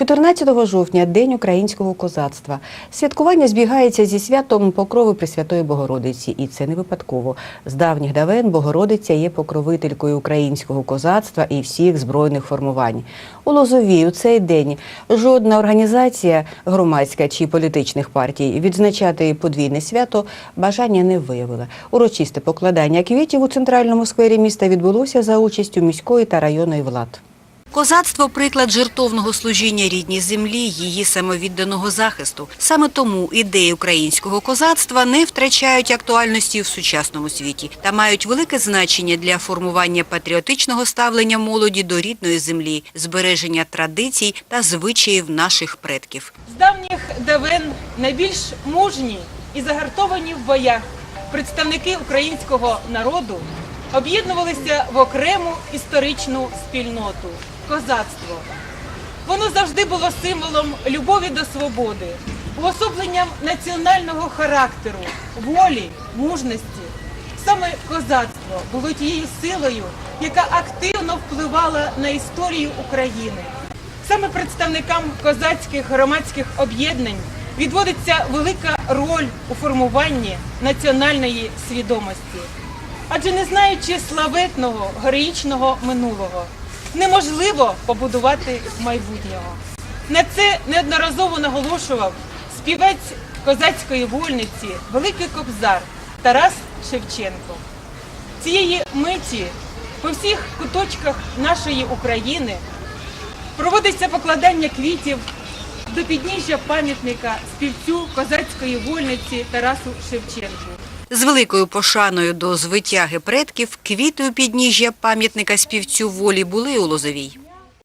14 жовтня День українського козацтва. Святкування збігається зі святом Покрови Пресвятої Богородиці, і це не випадково. З давніх давен Богородиця є покровителькою українського козацтва і всіх збройних формувань. У Лозовій у цей день жодна організація, громадська чи політичних партій відзначати подвійне свято бажання не виявила. Урочисте покладання квітів у центральному сквері міста відбулося за участю міської та районної влад. Козацтво – приклад жертовного служіння рідній землі, її самовідданого захисту. Саме тому ідеї українського козацтва не втрачають актуальності в сучасному світі та мають велике значення для формування патріотичного ставлення молоді до рідної землі, збереження традицій та звичаїв наших предків. З давніх давен найбільш мужні і загартовані в боях представники українського народу об'єднувалися в окрему історичну спільноту козацтво. Воно завжди було символом любові до свободи, уособленням національного характеру, волі, мужності. Саме козацтво було тією силою, яка активно впливала на історію України. Саме представникам козацьких громадських об'єднань відводиться велика роль у формуванні національної свідомості. Адже не знаючи славетного героїчного минулого, неможливо побудувати майбутнього. На це неодноразово наголошував співець козацької вольниці, великий кобзар Тарас Шевченко. Цієї миті по всіх куточках нашої України проводиться покладання квітів до підніжжя пам'ятника співцю козацької вольниці Тарасу Шевченку. З великою пошаною до звитяги предків квіти у підніжжя пам'ятника співцю волі були у Лозовій.